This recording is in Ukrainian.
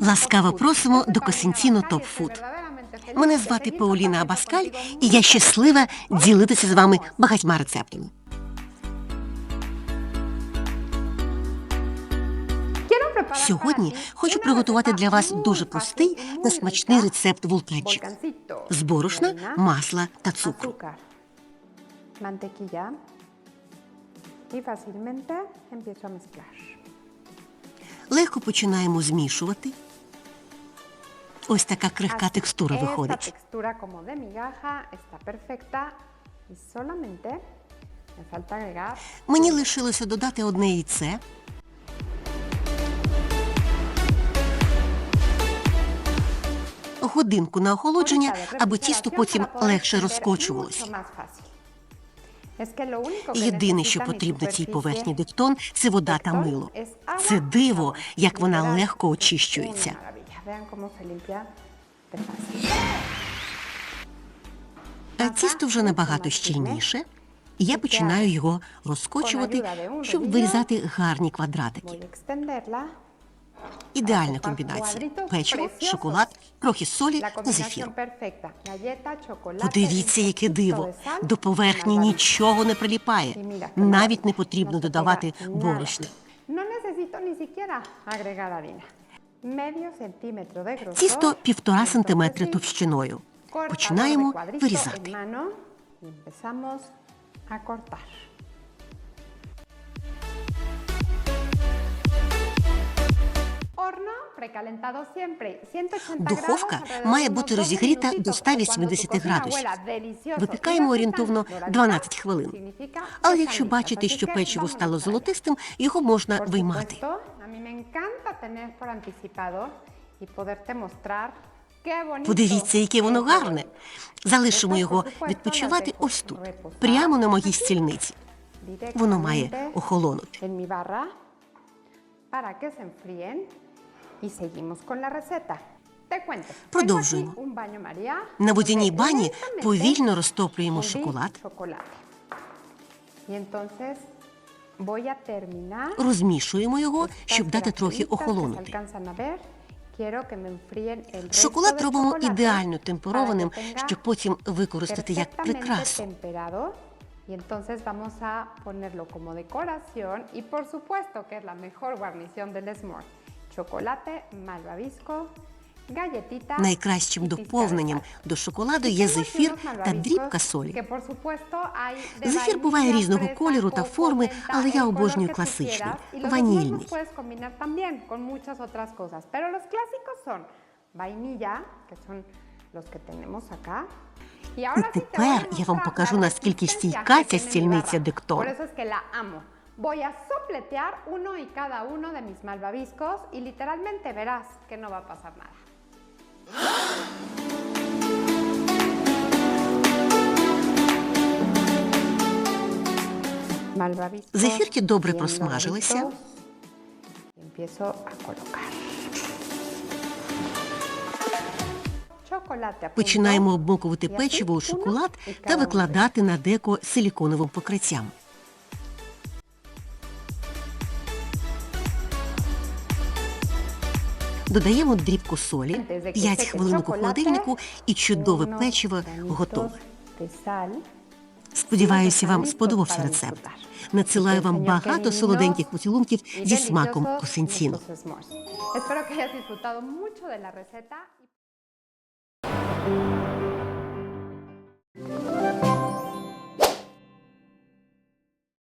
Ласкаво просимо до Косентіно Топ Фуд. Мене звати Пауліна Абаскаль, і я щаслива ділитися з вами багатьма рецептами. Сьогодні хочу приготувати для вас дуже простий та смачний рецепт вулканчик з борошна, масла та цукру. mantequilla y fácilmente empiezo a mezclar. Легко починаємо змішувати. Ось така крихка текстура виходить. Мені лишилося додати одне яйце, годинку на охолодження, аби тісто потім легше розкочувалося. Єдине, що потрібно цій поверхні диктон, це вода та мило. Це диво, як вона легко очищується. Тісто вже набагато щільніше. Я починаю його розкочувати, щоб вирізати гарні квадратики. Ідеальна комбінація: печиво, шоколад, трохи солі та зефіру. Подивіться, яке диво. До поверхні нічого не приліпає. Навіть не потрібно додавати борошна. Тісто півтора сантиметри товщиною. Починаємо вирізати. Духовка має бути розігріта до 180 градусів. Випікаємо орієнтовно 12 хвилин. Але якщо бачите, що печиво стало золотистим, його можна виймати. Подивіться, яке воно гарне. Залишимо його відпочивати ось тут, прямо на моїй стільниці. Воно має охолонути. Продовжуємо. На водяній бані повільно розтоплюємо шоколад, розмішуємо його, щоб дати трохи охолонути. Шоколад робимо ідеально темперованим, щоб потім використати як прикрасу. y entonces vamos a ponerlo como decoración y por supuesto que es la mejor guarnición del s'more. Найкращим доповненням до шоколаду є зефір та дрібка солі. Зефір буває різного кольору та форми, але я обожнюю класичний, ванільний. a тепер я вам покажу, наскільки стійка ця стільниця barra. Voy a sopletear uno y cada uno de mis malvaviscos y literalmente verás que no va a pasar nada. Malvaviscos Зефірки добре bien просмажилися. Empiezo a colocar. Починаємо обмокувати печиво у шоколад та викладати на деко силіконовим покриттям. Додаємо дрібку солі, 5 хвилин у холодильнику, і чудове печиво готове. Сподіваюся, вам сподобався рецепт. Надсилаю вам багато солоденьких поцілунків зі смаком косинціну.